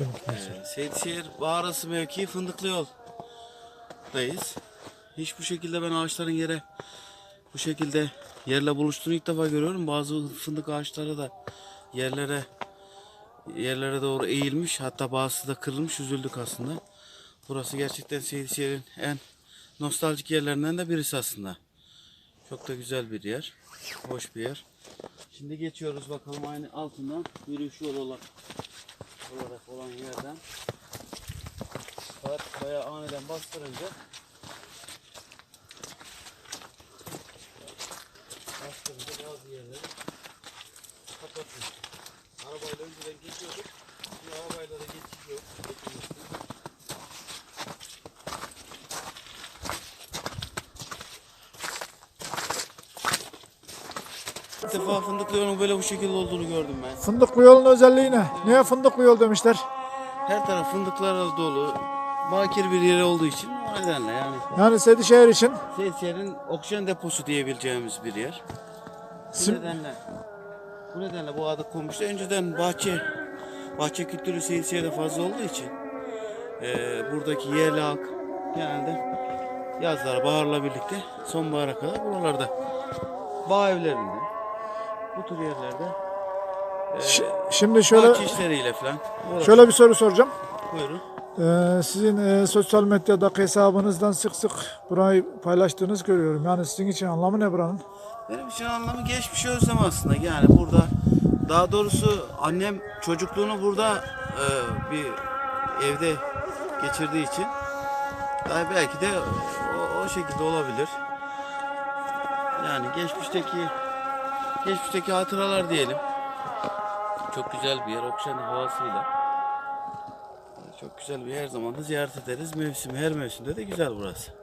Ee, Seyitşehir Bağrası mevkii Fındıklı yoldayız. Hiç bu şekilde ben ağaçların yere bu şekilde yerle buluştuğunu ilk defa görüyorum. Bazı fındık ağaçları da yerlere yerlere doğru eğilmiş. Hatta bazısı da kırılmış. Üzüldük aslında. Burası gerçekten Seyitşehir'in en nostaljik yerlerinden de birisi aslında. Çok da güzel bir yer. Hoş bir yer. Şimdi geçiyoruz bakalım aynı altından yürüyüş yolu olan olarak olan yerden. Saat bayağı aniden bastırınca bastırınca bazı yerleri kapatmış. Arabayla önceden geçiyorduk. Şimdi arabayla da geçiş yok. İlk defa fındıklı yolun böyle bu şekilde olduğunu gördüm ben. Fındıklı yolun özelliği ne? Niye fındıklı yol demişler? Her taraf fındıklarla dolu. Bakir bir yeri olduğu için o nedenle yani. Yani Sedişehir için Seyitşehir'in oksijen deposu diyebileceğimiz bir yer. Bu Sim- nedenle bu nedenle bu adı konmuştu. Önceden bahçe bahçe kültürü Seyitşehir'de fazla olduğu için eee, buradaki yerli halk genelde yazlar baharla birlikte sonbahara kadar buralarda bağ evlerinde bu tür yerlerde Ş- şimdi şöyle bahçe işleriyle falan. uğraşıyor. şöyle bir soru soracağım. Buyurun. Ee, sizin e, sosyal medyadaki hesabınızdan sık sık burayı paylaştığınız görüyorum. Yani sizin için anlamı ne buranın? Benim için anlamı geçmiş özlem aslında. Yani burada daha doğrusu annem çocukluğunu burada e, bir evde geçirdiği için daha belki de o, o şekilde olabilir. Yani geçmişteki geçmişteki hatıralar diyelim. Çok güzel bir yer, oksijen havasıyla. Çok güzel bir her zaman da ziyaret ederiz. Mevsim, her mevsimde de güzel burası.